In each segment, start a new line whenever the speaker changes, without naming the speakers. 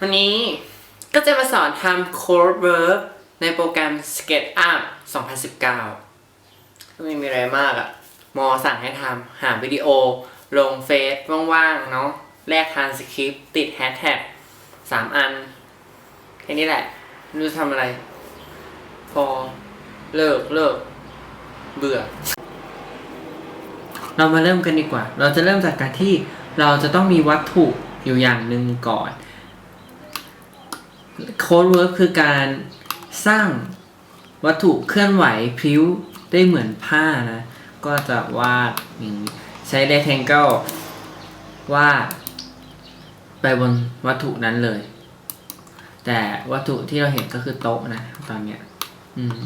วันนี้ก็จะมาสอนทำ code verb ในโปรแกรม SketchUp 2019 ไม่มีอะไรมากอะมอสั่งให้ทำหาวิดีโอ ลงเฟซว่างๆ เนาะแลกทานสคริปต์ติดแฮชแท็กสามอัน แค่นี้แหละรู้ทำอะไร พอเลิกเลิกเบื่อ เรามาเริ่มกันดีกว่า เราจะเริ่มจากการที่เราจะต้องมีวัตถุอยู่อย่างหนึ่งก่อน โค้ดเวิร์คือการสร้างวัตถุเคลื่อนไหวพิ้วได้เหมือนผ้านะ ก็จะวาดใช้ rectangle วาดไปบนวัตถุนั้นเลย แต่วัตถุที่เราเห็นก็คือโต๊ะนะ ตอนเนี้ย อืม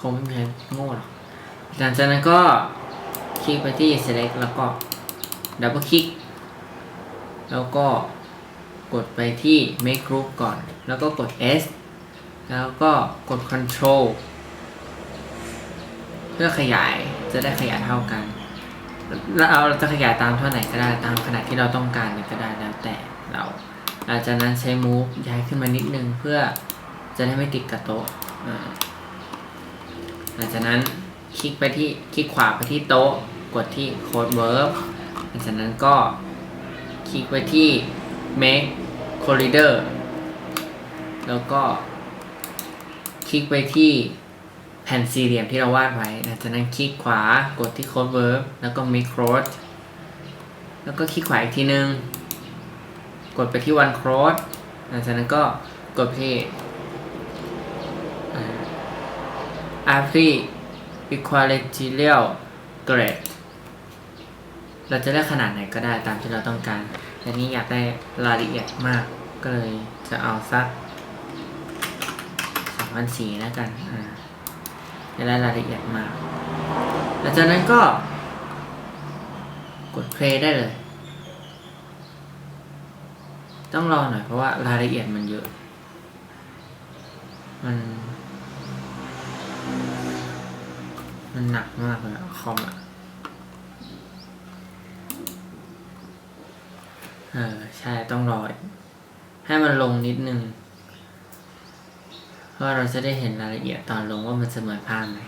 คงไม่มีใครโง่หรอกหลังจากนั้นก็คลิกไปที่ select แล้วก็ double click แล้วก็ กดไปที่ make group ก่อน แล้วก็กด S แล้วก็กด control เพื่อขยายจะได้ขยายเท่ากันแล้วเราจะขยายตามเท่าไหร่ก็ได้ตามขนาดที่เราต้องการเลยก็ได้แล้วแต่เราหลังจากนั้นใช้ move ย้ายขึ้นมานิดนึงเพื่อจะได้ไม่ติดกับโต๊ะหลังจากนั้นคลิกไปที่คลิกขวาไปที่โต๊ะ กดที่ code verb หลังจากนั้นก็คลิกไปที่ make corridor แล้วก็ คลิกไปที่แผ่นสี่เหลี่ยมที่เราวาดไว้หลังจากนั้นคลิกขวากดที่ code verb แล้วก็ make cross แล้วก็คลิกขวาอีกทีนึง กดไปที่ one cross หลังจากนั้นก็กดที่ Every equatorial grade เราจะได้ขนาดไหนก็ได้ตามที่เราต้องการแต่นี้อยากได้รายละเอียดมากก็เลยจะเอาสักสองพันสี่แล้วกันอ่าจะได้รายละเอียดมากหลังจากนั้นก็ กด play ได้เลย ต้องรอหน่อยเพราะว่ารายละเอียดมันเยอะ มัน มันหนักมากเลยคอมอะ เออ ใช่ต้องรอให้มันลงนิดนึงเพราะเราจะได้เห็นรายละเอียดตอนลงว่ามันเสมอภาพไหม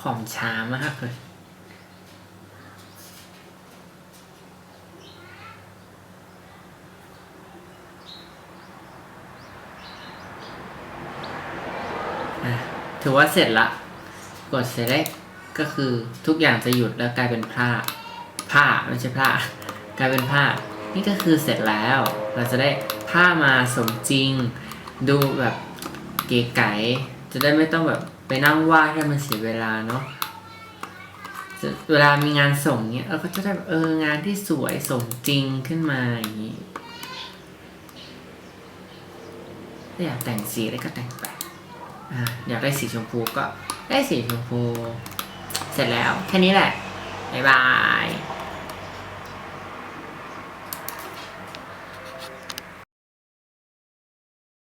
คอมช้ามากเลย ถือว่าเสร็จละ กด select ก็คือทุกอย่างจะหยุดแล้วกลายเป็นผ้า ผ้าไม่ใช่ผ้ากลายเป็นผ้า นี่ก็คือเสร็จแล้ว เราจะได้ผ้ามาสมจริง ดูแบบเก๋ไก๋จะได้ไม่ต้องแบบไปนั่งวาดให้มันเสียเวลาเนาะเวลามีงานส่งเนี้ยเราก็จะได้เอองานที่สวยสมจริงขึ้นมาอย่างนี้ถ้าอยากแต่งสีอะไรก็แต่งไปะ อยากได้สีชมพูก็ได้สีชมพู เสร็จแล้วแค่นี้แหละ บ๊ายบาย